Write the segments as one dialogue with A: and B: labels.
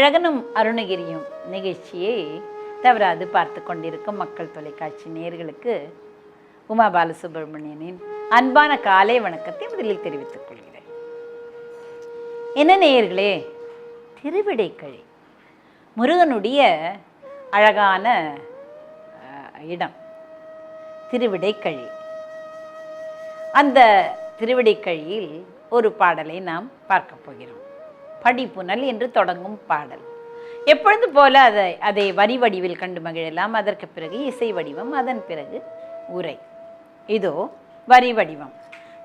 A: அழகனும் அருணகிரியும் நிகழ்ச்சியை தவறாது பார்த்து கொண்டிருக்கும் மக்கள் தொலைக்காட்சி நேர்களுக்கு உமா பாலசுப்ரமணியனின் அன்பான காலை வணக்கத்தை முதலில் தெரிவித்துக் கொள்கிறேன். என்ன நேயர்களே? திருவிடைக்கழி. முருகனுடைய அழகான இடம். திருவிடைக்கழி. அந்த திருவிடைக்கழியில் ஒரு பாடலை நாம் பார்க்க போகிறோம். படிப்புனல் என்று தொடங்கும் பாடல். எப்பொழுது போல அதை அதை வரி வடிவில் கண்டு மகிழலாம். அதற்கு பிறகு இசை வடிவம் அதன் பிறகு உரை. இதோ வரி வடிவம்.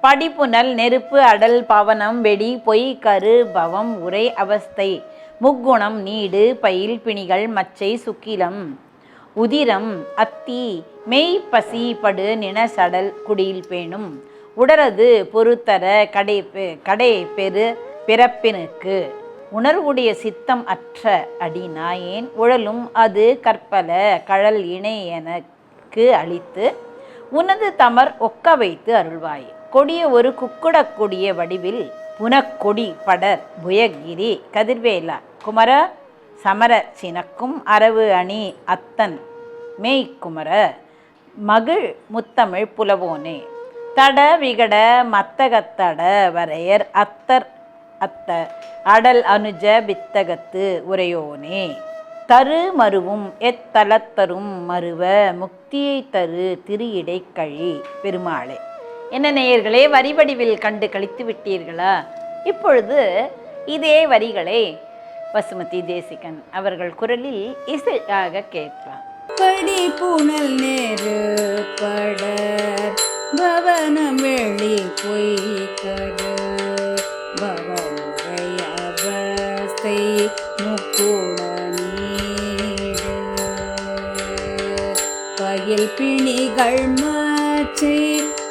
A: படிப்புனல் நெருப்பு அடல் பவனம் வெடி பொய் கரு பவம் உரை அவஸ்தை முக்குணம் நீடு பயில் பிணிகள் மச்சை சுக்கிலம் உதிரம் அத்தி மெய் பசி படு நின சடல் குடியில் பேணும் உடரது பொறுத்தர கடை பெ- கடை பெரு பிறப்பினுக்கு உணர்வுடைய சித்தம் அற்ற அடி நாயேன் உழலும் அது கற்பல கழல் இணை எனக்கு அளித்து உனது தமர் ஒக்க வைத்து அருள்வாய். கொடிய ஒரு குக்குடக்கூடிய வடிவில் புனக்கொடி படர் புயகிரி கதிர்வேலா. குமர சமர சினக்கும் அரவு அணி அத்தன் மேய்க்குமர மகிழ் முத்தமிழ் புலவோனே. தட விகட மத்தகத்தட வரையர் அத்தர் அத்த அடல் அனுஜ வித்தகத்து உரையோனே. தரு மருவும் எத்தலத்தரும் மருவ முக்தியை தரு திரு இடைக்கழி பெருமாளே. என்ன நேயர்களே வரி வடிவில் கண்டு கழித்து விட்டீர்களா? இப்பொழுது இதே வரிகளை பசுமதி தேசிகன் அவர்கள் குரலில் இசையாக கேட்கலாம்.
B: படி புனல் நேரு பட பவனம் வெளி பொய்கட பயில் பிணிகள் மாற்றி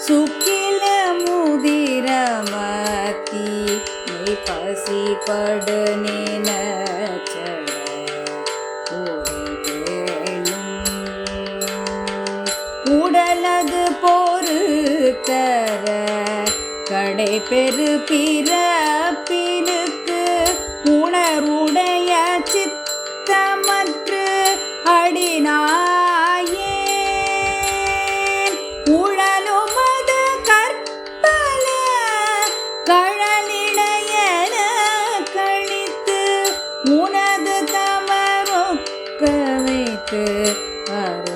B: சுக்கில முதிரமத்தி நீ பசி படு உடலது போரு தர கடை பெரு பிற வைத்து அரு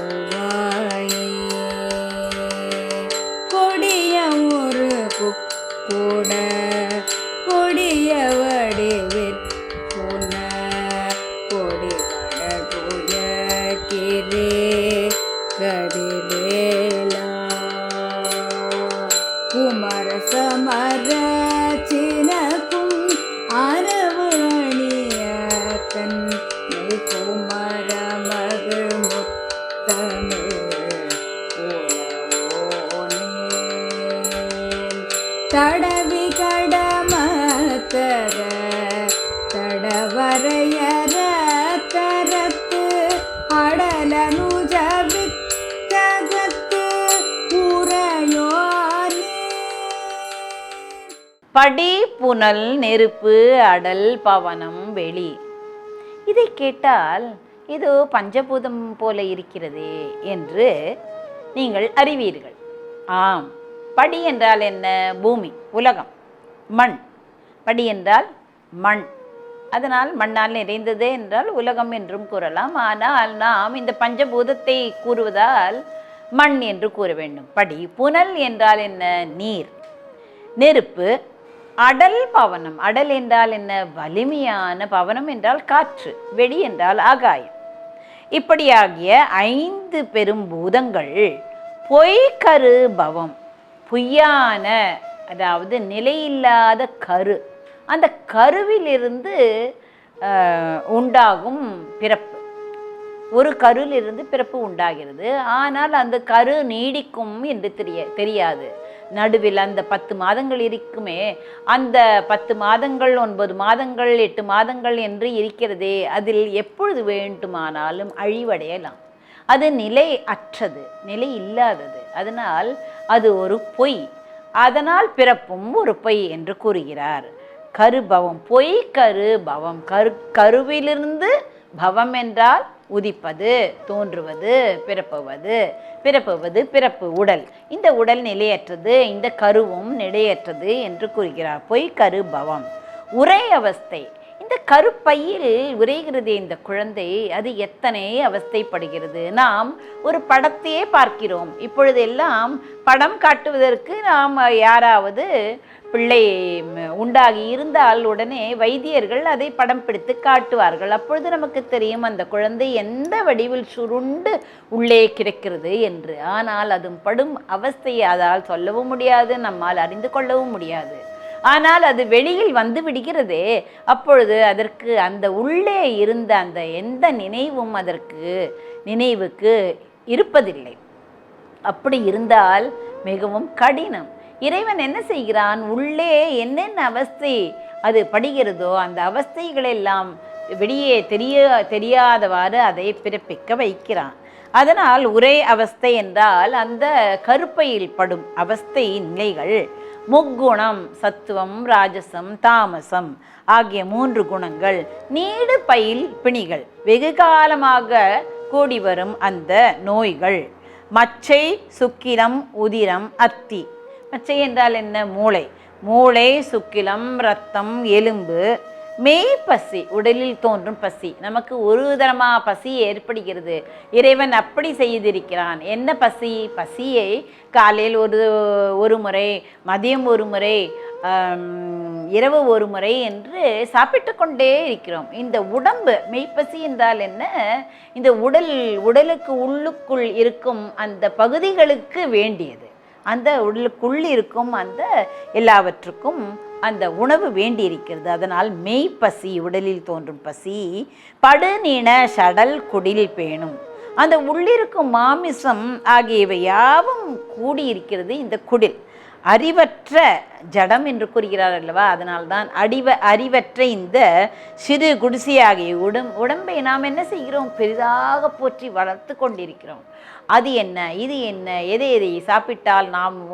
A: படி புனல் நெருப்பு அடல் பவனம் வெளி. இதை கேட்டால் இது பஞ்சபூதம் போல இருக்கிறதே என்று நீங்கள் அறிவீர்கள். ஆம் படி என்றால் என்ன? பூமி உலகம் மண். படி என்றால் மண். அதனால் மண்ணால் நிறைந்தது என்றால் உலகம் என்றும் கூறலாம். ஆனால் நாம் இந்த பஞ்சபூதத்தை கூறுவதால் மண் என்று கூற வேண்டும். படி புனல் என்றால் என்ன? நீர். நெருப்பு அடல் பவனம். அடல் என்றால் என்ன? வலிமையான பவனம் என்றால் காற்று வெடி என்றால் ஆகாயம். இப்படியாகிய ஐந்து பெரும் பூதங்கள் பொய்கரு பவம் பொய்யான அதாவது நிலையில்லாத கரு. அந்த கருவிலிருந்து உண்டாகும் பிறப்பு. ஒரு கருவிலிருந்து பிறப்பு உண்டாகிறது. ஆனால் அந்த கரு நீடிக்கும் என்று தெரிய தெரியாது. நடுவில் அந்த பத்து மாதங்கள் இருக்குமே அந்த பத்து மாதங்கள் ஒன்பது மாதங்கள் எட்டு மாதங்கள் என்று இருக்கிறதே அதில் எப்பொழுது வேண்டுமானாலும் அழிவடையலாம். அது நிலை அற்றது நிலை இல்லாதது. அதனால் அது ஒரு பொய். அதனால் பிறப்பும் ஒரு பொய் என்று கூறுகிறார். கருபவம் பொய் கரு பவம் கரு கருவிலிருந்து பவம் என்றால் உதிப்பது தோன்றுவது பிறப்புவது. பிறப்புவது பிறப்பு உடல். இந்த உடல் நிலையற்றது இந்த கருவும் நிலையற்றது என்று கூறுகிறார். பொய் கரு பவம். உரை அவஸ்தை. இந்த கருப்பையில் உரைகிறது இந்த குழந்தை அது எத்தனை அவஸ்தைப்படுகிறது? நாம் ஒரு படத்தையே பார்க்கிறோம். இப்பொழுதெல்லாம் படம் காட்டுவதற்கு நாம் யாராவது பிள்ளை உண்டாகி இருந்தால் உடனே வைத்தியர்கள் அதை படம் பிடித்து காட்டுவார்கள். அப்பொழுது நமக்கு தெரியும் அந்த குழந்தை எந்த வடிவில் சுருண்டு உள்ளே கிடக்கிறது என்று. ஆனால் அது படும் அவஸ்தையை அதால் சொல்லவும் முடியாது நம்மால் அறிந்து கொள்ளவும் முடியாது. ஆனால் அது வெளியில் வந்து விடுகிறதே அப்பொழுது அதற்கு அந்த உள்ளே இருந்த அந்த எந்த நினைவும் அதற்கு நினைவுக்கு இருப்பதில்லை. அப்படி இருந்தால் மிகவும் கடினம். இறைவன் என்ன செய்கிறான்? உள்ளே என்னென்ன அவஸ்தை அது படுகிறதோ அந்த அவஸ்தைகளெல்லாம் வெளியே தெரிய தெரியாதவாறு அதை பிறப்பிக்க வைக்கிறான். அதனால் உரை அவஸ்தை என்றால் அந்த கருப்பையில் படும் அவஸ்தை நிலைகள். முக்குணம் சத்துவம் ராஜசம் தாமசம் ஆகிய மூன்று குணங்கள் நீடு பயில் பிணிகள். வெகு காலமாக கூடி வரும் அந்த நோய்கள். மச்சை சுக்கிரம் உதிரம் அத்தி மச்சை என்றால் என்ன? மூளை. மூளை சுக்கிலம் ரத்தம் எலும்பு. மெய் பசி உடலில் தோன்றும் பசி. நமக்கு ஒரு தரமாக பசி ஏற்படுகிறது. இறைவன் அப்படி செய்திருக்கிறான். என்ன பசி? பசியை காலையில் ஒரு ஒரு முறை மதியம் ஒரு முறை இரவு ஒரு முறை என்று சாப்பிட்டு கொண்டே இருக்கிறோம். இந்த உடம்பு மெய்ப்பசி என்றால் என்ன? இந்த உடல் உடலுக்கு உள்ளுக்குள் இருக்கும் அந்த பகுதிகளுக்கு வேண்டியது. அந்த உள்ளுக்குள் இருக்கும் அந்த எல்லாவற்றுக்கும் அந்த உணவு வேண்டியிருக்கிறது. அதனால் மெய் பசி உடலில் தோன்றும் பசி படுநீன சடல் குடில் பேணும். அந்த உள்ளிருக்கும் மாமிசம் ஆகியவை யாவும் கூடியிருக்கிறது இந்த குடில். அறிவற்ற ஜடம் என்று கூறுகிறார் அல்லவா? அதனால்தான் அடிவ அறிவற்ற இந்த சிறு குடிசையாகிய உடம் உடம்பை நாம் என்ன செய்கிறோம்? பெரிதாக போற்றி வளர்த்து கொண்டிருக்கிறோம். அது என்ன? இது என்ன? எதை எதை சாப்பிட்டால் நாம்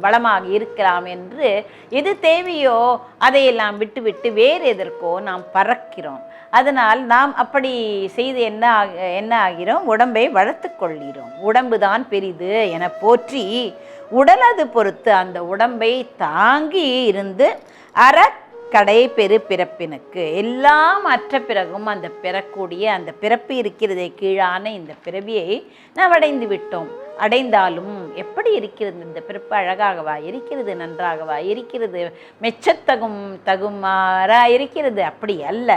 A: வளமாக இருக்கலாம் என்று எது தேவையோ அதையெல்லாம் விட்டுவிட்டு வேறு எதற்கோ நாம் பறக்கிறோம். அதனால் நாம் அப்படி செய்து என்ன ஆக- என்ன ஆகிறோம்? உடம்பை வளர்த்து கொள்கிறோம். உடம்பு தான் பெரிது என போற்றி உடலது பொறுத்து அந்த உடம்பை தாங்கி இருந்து அறக்கடை பெரு பிறப்பினுக்கு எல்லாம் அற்ற பிறகும் அந்த பிறக்கூடிய அந்த பிறப்பு இருக்கிறதே கீழான இந்த பிறவியை நாம் அடைந்து விட்டோம். அடைந்தாலும் எப்படி இருக்கிறது? இந்த பிறப்பு அழகாகவா? இருக்கிறது நன்றாகவா? இருக்கிறது மெச்சத்தகும் தகுமாறா? இருக்கிறது அப்படி அல்ல.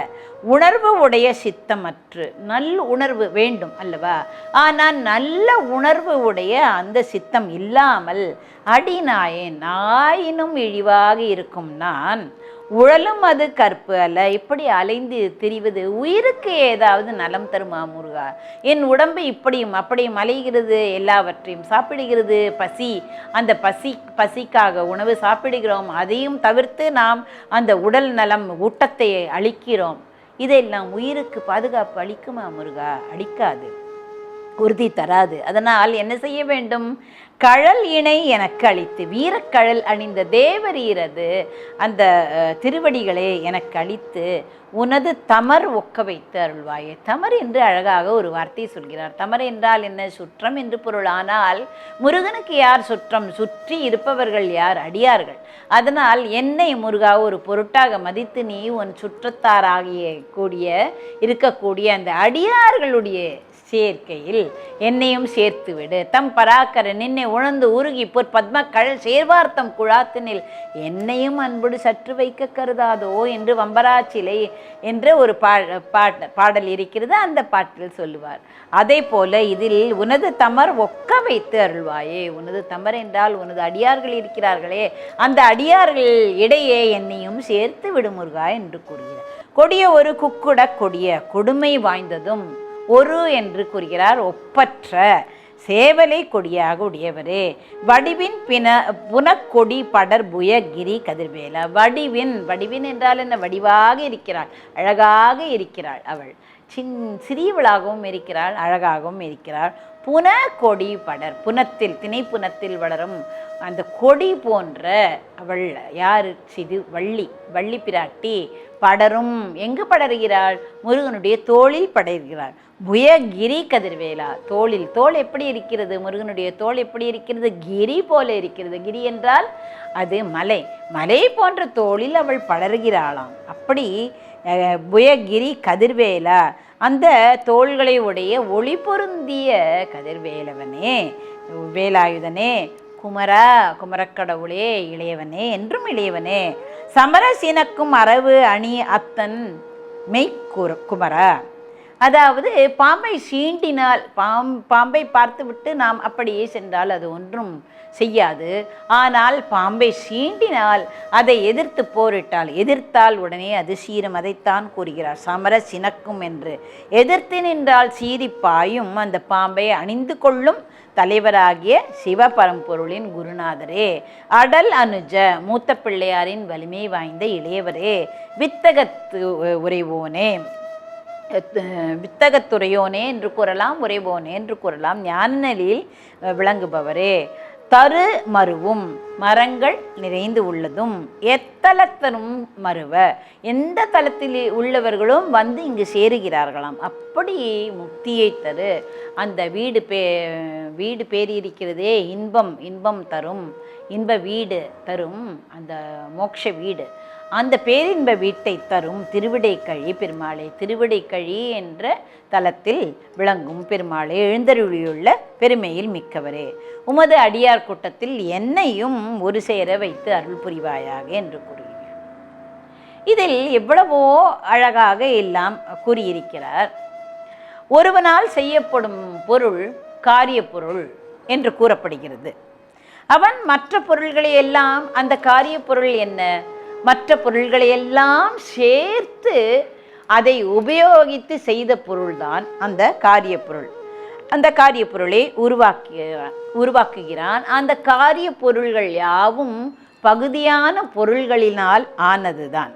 A: உணர்வு உடைய சித்தமற்று. நல் உணர்வு வேண்டும் அல்லவா? ஆனால் நல்ல உணர்வு உடைய அந்த சித்தம் இல்லாமல் அடிநாயே நாயினும் இழிவாக இருக்கும் நான் உழலும் அது கற்பு அல்ல. இப்படி அலைந்து திரிவது உயிருக்கு ஏதாவது நலம் தருமா முருகா? என் உடம்பு இப்படியும் அப்படியும் அலைகிறது எல்லாவற்றையும் சாப்பிடுகிறது. பசி அந்த பசி பசிக்காக உணவு சாப்பிடுகிறோம். அதையும் தவிர்த்து நாம் அந்த உடல் நலம் ஊட்டத்தை அளிக்கிறோம். இதெல்லாம் உயிருக்கு பாதுகாப்பு அளிக்குமா முருகா? அளிக்காது. உறுதி தராது. அதனால் என்ன செய்ய வேண்டும்? கழல் இணை எனக்கு அளித்து வீரக்கழல் அணிந்த தேவரீரது அந்த திருவடிகளே எனக்கு அளித்து உனது தமர் ஒக்க வைத்து அருள்வாயே. தமர் என்று அழகாக ஒரு வார்த்தை சொல்கிறார். தமர் என்றால் என்ன? சுற்றம் என்று பொருள். ஆனால் முருகனுக்கு யார் சுற்றம்? சுற்றி இருப்பவர்கள் யார்? அடியார்கள். அதனால் என்னை முருகா ஒரு பொருட்டாக மதித்து நீ உன் சுற்றத்தாராகிய கூடிய இருக்கக்கூடிய அந்த அடியார்களுடைய சேர்க்கையில் என்னையும் சேர்த்துவிடு. தம் பராக்கர நின்னை உணர்ந்து உருகி பொற் பத்ம சேர்வார்த்தம் குழாத்தினில் என்னையும் அன்புடு சற்று வைக்க கருதாதோ என்று வம்பராச்சிலை என்ற ஒரு பா பாடல் இருக்கிறது. அந்த பாட்டில் சொல்லுவார் அதே போல இதில் உனது தமர் ஒக்க வைத்து அருள்வாயே. உனது தமர் என்றால் உனது அடியார்கள் இருக்கிறார்களே. அந்த அடியார்கள் இடையே என்னையும் சேர்த்து விடுமுருகா என்று கூறுகிறார். கொடிய ஒரு குக்குட கொடிய கொடுமை வாய்ந்ததும் ஒரு என்று கூறுகிறார் ஒப்பற்ற சேவலை கொடியாக உடையவரே. வடிவின் பின புனக்கொடி படர் புயகிரி கதிர்வேலா. வடிவின் வடிவின் என்றால் என்ன? வடிவாக இருக்கிறாள் அழகாக இருக்கிறாள் அவள். சின் சிறியவளாகவும் இருக்கிறாள் அழகாகவும் இருக்கிறாள். புன கொடி படர் புனத்தில் திணைப்புனத்தில் வளரும் அந்த கொடி போன்ற அவள் யார்? சிது வள்ளி வள்ளி பிராட்டி படரும். எங்கு படர்கிறாள்? முருகனுடைய தோளில் படர்கிறாள். புயகிரி கதிர்வேலா தோளில். தோல் எப்படி இருக்கிறது? முருகனுடைய தோல் எப்படி இருக்கிறது? கிரி போல இருக்கிறது. கிரி என்றால் அது மலை. மலை போன்ற தோளில் அவள் படர்கிறாளாம். அப்படி புய புயகிரி கதிர்வேலா அந்த தோள்களை உடைய ஒளி பொருந்திய கதிர்வேலவனே வேலாயுதனே குமரா குமரக்கடவுளே இளையவனே என்றும் இளையவனே சமரசீனக்கும் அரவு அணி அத்தன் மெய்க்குர குமரா. அதாவது பாம்பை சீண்டினால் பாம் பாம்பை பார்த்துவிட்டு நாம் அப்படியே சென்றால் அது ஒன்றும் செய்யாது. ஆனால் பாம்பை சீண்டினால் அதை எதிர்த்து போரிட்டால் எதிர்த்தால் உடனே அது சீரும். அதைத்தான் கூறுகிறார். சமர சினக்கும் என்று. எதிர்த்து நின்றால் சீறி பாயும். அந்த பாம்பை அணிந்து கொள்ளும் தலைவராகிய சிவபரம்பொருளின் குருநாதரே. அடல் அனுஜ மூத்த பிள்ளையாரின் வலிமை வாய்ந்த இளையவரே. வித்தகத்து உறைவோனே. வித்தகத்துறையோனே என்று கூறலாம் உரைவோனே என்று கூறலாம். ஞானநிலையில் விளங்குபவரே. தரு மருவும் மரங்கள் நிறைந்து உள்ளதும். எத்தலத்தனும் மருவ. எந்த தலத்தில் உள்ளவர்களும் வந்து இங்கு சேருகிறார்களாம். அப்படி முக்தியை தரு. அந்த வீடு பே வீடு பேரியிருக்கிறதே இன்பம் இன்பம் தரும். இன்ப வீடு தரும் அந்த மோட்ச வீடு. அந்த பேரின்ப வீட்டை தரும் திருவிடைக்கழி பெருமாளே திருவிடைக்கழி என்ற தலத்தில் விளங்கும் பெருமாளே எழுந்தருளியுள்ள பெருமையில் மிக்கவரே. உமது அடியார் கூட்டத்தில் என்னையும் ஒரு சேர வைத்து அருள் புரிவாயாக என்று கூறுகிறார் இதில் எவ்வளவோ அழகாக எல்லாம் கூறியிருக்கிறார். ஒருவனால் செய்யப்படும் பொருள் காரிய பொருள் என்று கூறப்படுகிறது. அவன் மற்ற பொருள்களை எல்லாம் அந்த காரிய பொருள் என்ன? மற்ற பொருள்களை எல்லாம் சேர்த்து அதை உபயோகித்து செய்த பொருள்தான் அந்த காரிய பொருள் அந்த காரிய பொருளை உருவாக்குகிறான். உருவாக்குகிறான் அந்த காரிய பொருள்கள் யாவும் பகுதியான பொருள்களினால் ஆனதுதான்.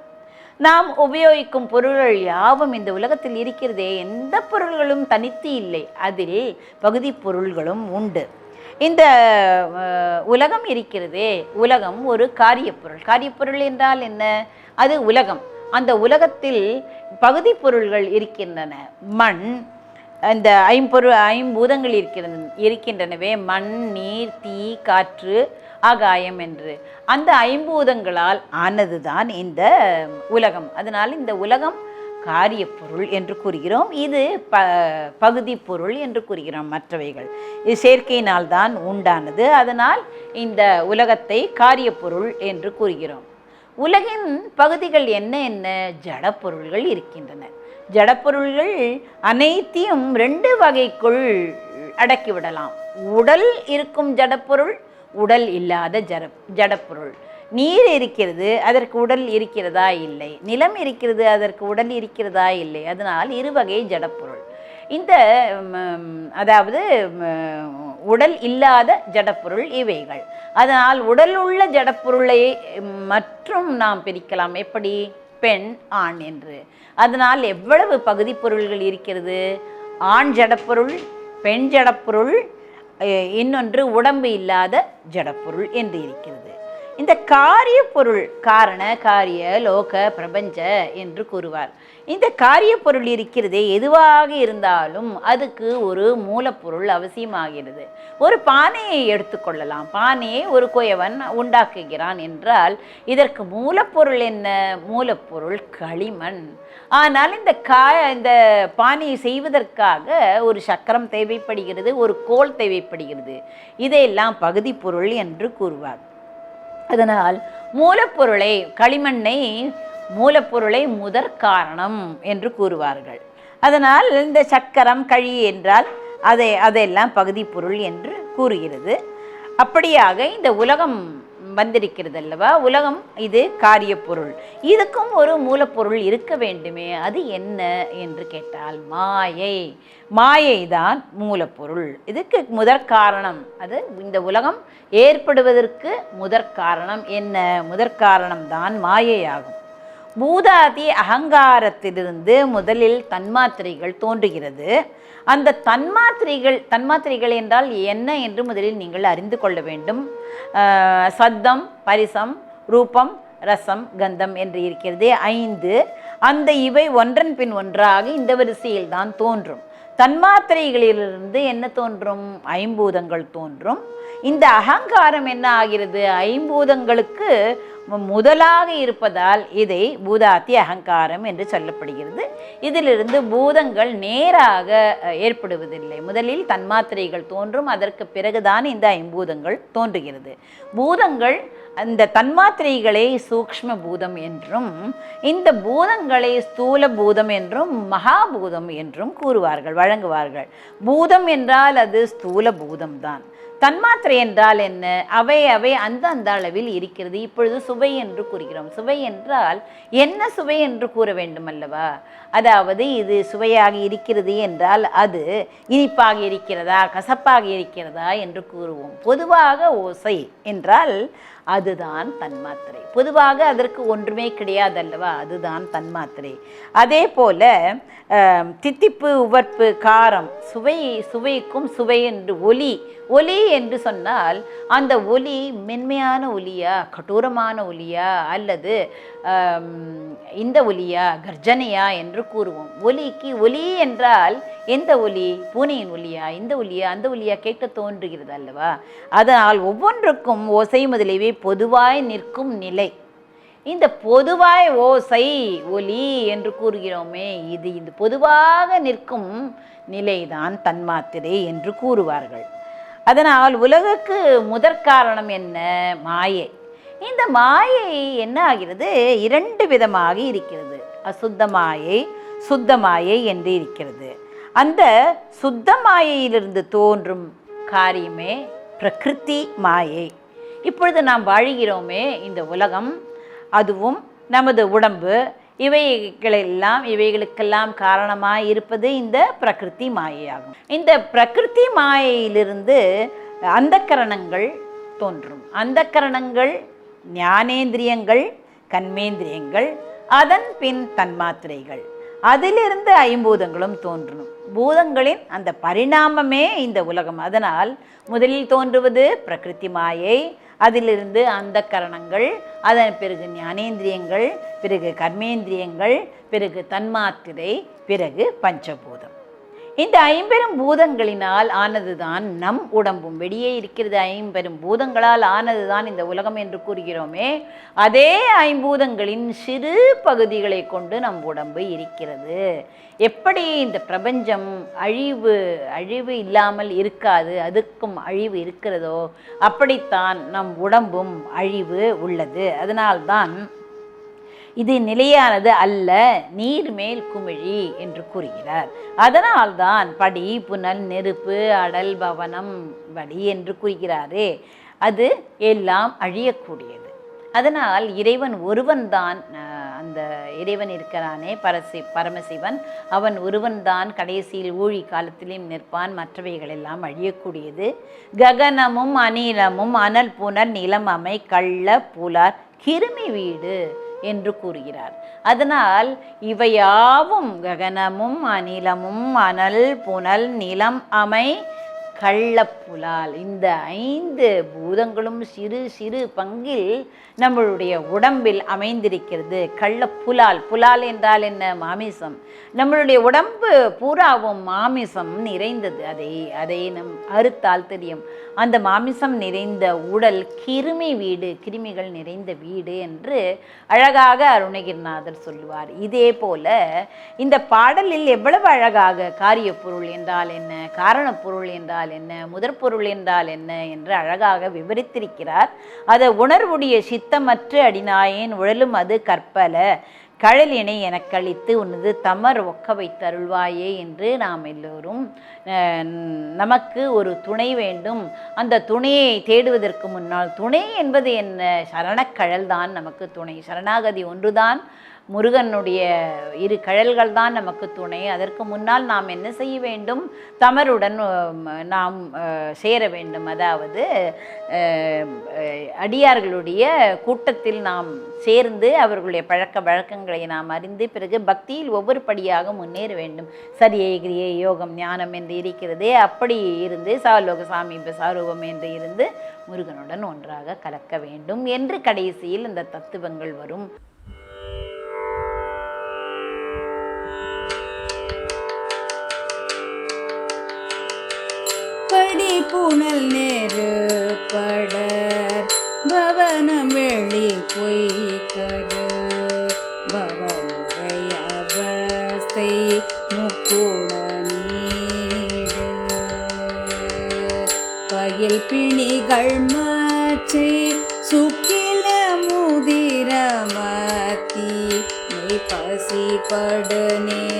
A: நாம் உபயோகிக்கும் பொருள்கள் யாவும் இந்த உலகத்தில் இருக்கிறதே. எந்த பொருள்களும் தனித்து இல்லை. அதில் பகுதி பொருள்களும் உண்டு. இந்த உலகம் இருக்கிறதே உலகம் ஒரு காரியப்பொருள். காரியப்பொருள் என்றால் என்ன? அது உலகம். அந்த உலகத்தில் பகுதி பொருள்கள் இருக்கின்றன. மண் அந்த ஐம்பொருள் ஐம்பூதங்கள் இருக்கிற இருக்கின்றனவே. மண் நீர் தீ காற்று ஆகாயம் என்று. அந்த ஐம்பூதங்களால் ஆனதுதான் இந்த உலகம். அதனால் இந்த உலகம் காரியப்பொருள் என்று கூறுகிறோம். இது ப பகுதி பொருள் என்று கூறுகிறோம் மற்றவைகள். இது செயற்கையினால் தான் உண்டானது. அதனால் இந்த உலகத்தை காரியப்பொருள் என்று கூறுகிறோம். உலகின் பகுதிகள் என்ன என்ன? ஜடப்பொருள்கள் இருக்கின்றன. ஜடப்பொருள்கள் அனைத்தையும் ரெண்டு வகைக்குள் அடக்கிவிடலாம். உடல் இருக்கும் ஜடப்பொருள் உடல் இல்லாத ஜட ஜடப்பொருள். நீர் இருக்கிறது அதற்கு உடல் இருக்கிறதா இல்லை. நிலம் இருக்கிறது அதற்கு உடல் இருக்கிறதா இல்லை. அதனால் இருவகை ஜடப்பொருள். இந்த அதாவது உடல் இல்லாத ஜடப்பொருள் இவைகள். அதனால் உடல் உள்ள ஜடப்பொருளை மற்றும் நாம் பிரிக்கலாம். எப்படி? பெண் ஆண் என்று. அதனால் எவ்வளவு பகுதி பொருள்கள் இருக்கிறது? ஆண் ஜடப்பொருள் பெண் ஜடப்பொருள் இன்னொன்று உடம்பு இல்லாத ஜடப்பொருள் என்று இருக்கிறது. இந்த காரிய பொருள் காரண காரிய லோக பிரபஞ்ச என்று கூறுவார். இந்த காரிய பொருள் இருக்கிறதே எதுவாக இருந்தாலும் அதுக்கு ஒரு மூலப்பொருள் அவசியமாகிறது. ஒரு பானையை எடுத்துக்கொள்ளலாம் பானையை ஒரு குயவன் உண்டாக்குகிறான் என்றால் இதற்கு மூலப்பொருள் என்ன? மூலப்பொருள் களிமண். ஆனால் இந்த கா இந்த பானையை செய்வதற்காக ஒரு சக்கரம் தேவைப்படுகிறது ஒரு கோல் தேவைப்படுகிறது. இதையெல்லாம் பகுதி பொருள் என்று கூறுவார். அதனால் மூலப்பொருளை களிமண்ணை மூலப்பொருளை முதற் காரணம் என்று கூறுவார்கள். அதனால் இந்த சக்கரம் கழி என்றால் அதை அதெல்லாம் பகுதி பொருள் என்று கூறுகிறது. அப்படியாக இந்த உலகம் வந்திருக்கிறது அல்லவா உலகம் இது காரியப்பொருள். இதுக்கும் ஒரு மூலப்பொருள் இருக்க வேண்டுமே அது என்ன என்று கேட்டால் மாயை. மாயை தான் மூலப்பொருள். இதுக்கு முதற் காரணம் அது இந்த உலகம் ஏற்படுவதற்கு முதற் காரணம் என்ன? முதற் காரணம் தான் மாயையாகும். பூதாதி அகங்காரத்திலிருந்து முதலில் தன்மாத்திரைகள் தோன்றுகிறது. அந்த தன்மாத்திரைகள் தன்மாத்திரைகள் என்றால் என்ன என்று முதலில் நீங்கள் அறிந்து கொள்ள வேண்டும். சத்தம் பரிசம் ரூபம் ரசம் கந்தம் என்று இருக்கிறது ஐந்து. அந்த இவை ஒன்றன் பின் ஒன்றாக இந்த வரிசையில் தான் தோன்றும். தன்மாத்திரைகளிலிருந்து என்ன தோன்றும்? ஐம்பூதங்கள் தோன்றும். இந்த அகங்காரம் என்ன ஆகிறது? ஐம்பூதங்களுக்கு மு- முதலாக இருப்பதால் இதை பூதாத்தி அகங்காரம் என்று சொல்லப்படுகிறது. இதிலிருந்து பூதங்கள் நேராக ஏற்படுவதில்லை. முதலில் தன்மாத்திரைகள் தோன்றும். அதற்கு பிறகுதான் இந்த ஐம்பூதங்கள் தோன்றுகிறது. பூதங்கள் அந்த தன்மாத்திரைகளை சூக்ஷ்ம பூதம் என்றும் இந்த பூதங்களை ஸ்தூல பூதம் என்றும் மகாபூதம் என்றும் கூறுவார்கள் வழங்குவார்கள். பூதம் என்றால் அது ஸ்தூல பூதம்தான் தன்மாத்திரை என்றால் என்ன? அவை அவை அந்த அந்த அளவில் இருக்கிறது. இப்பொழுது சுவை என்று கூறுகிறோம். சுவை என்றால் என்ன சுவை என்று கூற வேண்டும் அல்லவா அதாவது இது சுவையாக இருக்கிறது என்றால் அது இனிப்பாக இருக்கிறதா கசப்பாக இருக்கிறதா என்று கூறுவோம். பொதுவாக ஓசை என்றால் அதுதான் தன்மாத்திரை. பொதுவாக அதற்கு ஒன்றுமே கிடையாது அல்லவா அதுதான் தன்மாத்திரை. அதே போல தித்திப்பு உவர்ப்பு காரம் சுவை சுவைக்கும் சுவை என்று ஒலி ஒலி என்று சொன்னால் அந்த ஒலி மென்மையான ஒலியா கடூரமான ஒலியா அல்லது இந்த ஒலியா கர்ஜனையா என்று கூறுவோம். ஒலிக்கு ஒலி என்றால் எந்த ஒலி? பூனையின் ஒலியா இந்த ஒலியா அந்த ஒலியா கேட்க தோன்றுகிறது அல்லவா அதனால் ஒவ்வொன்றுக்கும் ஓசை முதலியவை பொதுவாய் நிற்கும் நிலை. இந்த பொதுவாய் ஓசை ஒலி என்று கூறுகிறோமே இது இந்த பொதுவாக நிற்கும் நிலைதான் தன்மாத்திரை என்று கூறுவார்கள். அதனால் உலகுக்கு முதற்காரணம் என்ன? மாயை. இந்த மாயை என்ன ஆகிறது? இரண்டு விதமாக இருக்கிறது. அசுத்த மாயை சுத்த மாயை என்று இருக்கிறது. அந்த சுத்த மாயையிலிருந்து தோன்றும் காரியமே பிரகிருதி மாயை. இப்பொழுது நாம் வாழ்கிறோமே இந்த உலகம் அதுவும் நமது உடம்பு. இவைகளெல்லாம் இவைகளுக்கெல்லாம் காரணமாக இருப்பது இந்த பிரகிருதி மாயையாகும். இந்த பிரகிருதி மாயையிலிருந்து அந்தக்கரணங்கள் தோன்றும். அந்தக்கரணங்கள் ஞானேந்திரியங்கள் கண்மேந்திரியங்கள் அதன் பின் தன்மாத்திரைகள். அதிலிருந்து ஐம்பூதங்களும் தோன்றும். பூதங்களின் அந்த பரிணாமமே இந்த உலகம். அதனால் முதலில் தோன்றுவது பிரகிருதி மாயை அதிலிருந்து அந்த கரணங்கள் அதன் பிறகு ஞானேந்திரியங்கள் பிறகு கர்மேந்திரியங்கள் பிறகு தன்மாத்திரை பிறகு பஞ்சபூதம். இந்த ஐம்பெரும் பூதங்களினால் ஆனதுதான் நம் உடம்பும் வெளியே இருக்கிறது. ஐம்பெரும் பூதங்களால் ஆனதுதான் இந்த உலகம் என்று கூறுகிறோமே. அதே ஐம்பூதங்களின் சிறு பகுதிகளை கொண்டு நம் உடம்பு இருக்கிறது. எப்படி இந்த பிரபஞ்சம் அழிவு அழிவு இல்லாமல் இருக்காது அதுக்கும் அழிவு இருக்கிறதோ அப்படித்தான் நம் உடம்பும் அழிவு உள்ளது. அதனால்தான் இது நிலையானது அல்ல நீர்மேல் குமிழி என்று கூறுகிறார். அதனால்தான் படி புனல் நெருப்பு அடல் பவனம் வடி என்று கூறுகிறாரே. அது எல்லாம் அழியக்கூடியது. அதனால் இறைவன் ஒருவன்தான் அந்த இறைவன் இருக்கிறானே பரசி பரமசிவன். அவன் ஒருவன்தான் கடைசியில் ஊழி காலத்திலும் நிற்பான். மற்றவைகள் எல்லாம் அழியக்கூடியது. ககனமும் அநீலமும் அனல் புனல் நிலம் அமை கள்ள புலார் கிருமி வீடு. என்று கூறுகிறார். அதனால் இவையாவும் ககனமும் அநிலமும் அனல் புனல் நிலம் அமை கள்ளப்புலால். இந்த ஐந்து பூதங்களும் சிறு சிறு பங்கில் நம்மளுடைய உடம்பில் அமைந்திருக்கிறது. கள்ளப்புலால். புலால் என்றால் என்ன? மாமிசம். நம்மளுடைய உடம்பு பூராவும் மாமிசம் நிறைந்தது. அதை அதை நம் அறுத்தால் தெரியும். அந்த மாமிசம் நிறைந்த உடல் கிருமி வீடு கிருமிகள் நிறைந்த வீடு என்று அழகாக அருணகிரிநாதர் சொல்லுவார். இதே போல இந்த பாடலில் எவ்வளவு அழகாக காரியப்பொருள் என்றால் என்ன? காரணப்பொருள் என்றால் என்ன? முதற்பொருள் என்றால் என்ன? என்று அழகாக விவரித்திருக்கிறார். அதை உணர்வுடைய சித்தமற்று அடினாயேன் உழலும் அது கற்பல. கழலினை எனக்களித்து உனது தமர் ஒக்க வைத்தருள்வாயே என்று நாம் எல்லோரும் நமக்கு ஒரு துணை வேண்டும். அந்த துணையை தேடுவதற்கு முன்னால் துணை என்பது என்ன? சரணக்கழல் தான் நமக்கு துணை. சரணாகதி ஒன்றுதான். முருகனுடைய இரு கழல்கள் தான் நமக்கு துணை. அதற்கு முன்னால் நாம் என்ன செய்ய வேண்டும்? தமருடன் நாம் சேர வேண்டும். அதாவது அடியார்களுடைய கூட்டத்தில் நாம் சேர்ந்து அவர்களுடைய பழக்க வழக்கங்களை நாம் அறிந்து பிறகு பக்தியில் ஒவ்வொரு படியாக முன்னேற வேண்டும். சரியே கிரியே யோகம் ஞானம் என்று இருக்கிறதே. அப்படி இருந்து சாலோக சாமீப சாரூபம் என்று இருந்து முருகனுடன் ஒன்றாக கலக்க வேண்டும் என்று கடைசியில் இந்த தத்துவங்கள் வரும்.
B: புனல் நேரு படர். பவனம் வெளி பொய்கரு பவனுரை அவஸ்தை முக்குட நீடு. பயில் பிணிகள் மாற்றி சுக்கில முதிரமாத்தி. மெய் பசி படு நினச்சட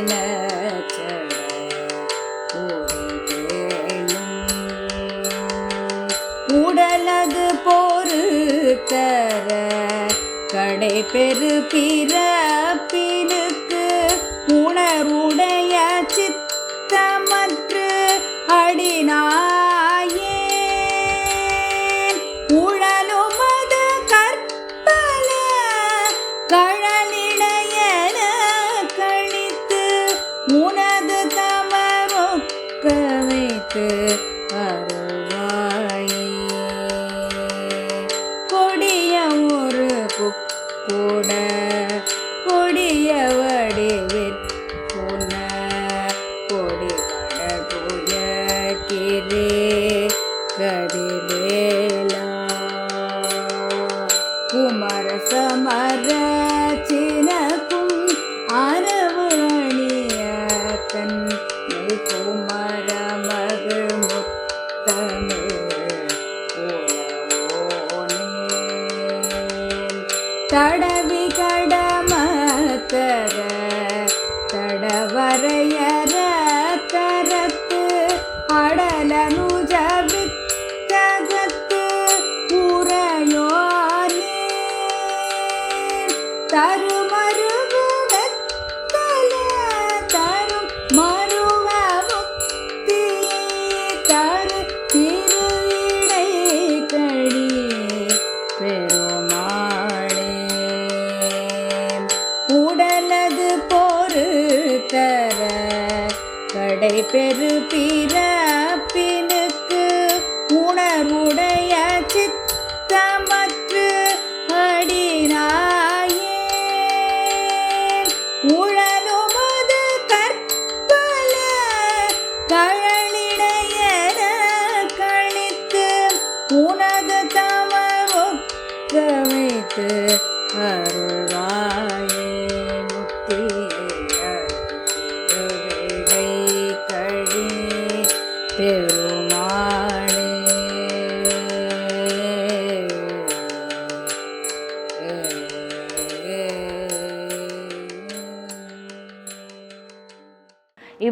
B: கடை பெரு பிறப்பினுக்கு உணர்வுடைய சித்தமற்று அடினாயே. உழலுமது கற்பல கழலிடையன கழித்து உனது தமரொக்க வைத்து தர தடவரைய உழலுமது கற்பல கழனிடையன கழித்து உனது தமரொக்க வைத்து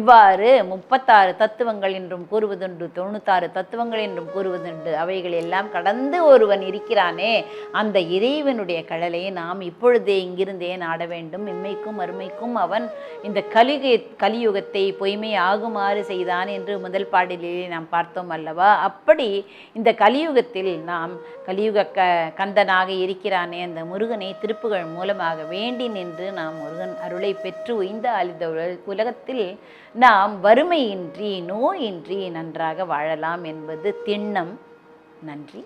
A: இவ்வாறு முப்பத்தாறு தத்துவங்கள் என்றும் கூறுவதுண்டு தொண்ணூத்தாறு தத்துவங்கள் என்றும் கூறுவதுண்டு. அவைகள் எல்லாம் கடந்து ஒருவன் இருக்கிறானே அந்த இறைவனுடைய கடலை நாம் இப்பொழுதே இங்கிருந்தே நாட வேண்டும். இம்மைக்கும் அருமைக்கும் அவன் இந்த கலிகை கலியுகத்தை பொய்மை ஆகுமாறு செய்தான் என்று முதல் பாடலிலே நாம் பார்த்தோம் அல்லவா? அப்படி இந்த கலியுகத்தில் நாம் கலியுக க கந்தனாக இருக்கிறானே அந்த முருகனை திருப்புகள் மூலமாக வேண்டி நின்று நாம் முருகன் அருளை பெற்று உய்ந்த அழிந்த உலகத்தில் நாம் வறுமையின்றி நோயின்றி நன்றாக வாழலாம் என்பது திண்ணம். நன்றி.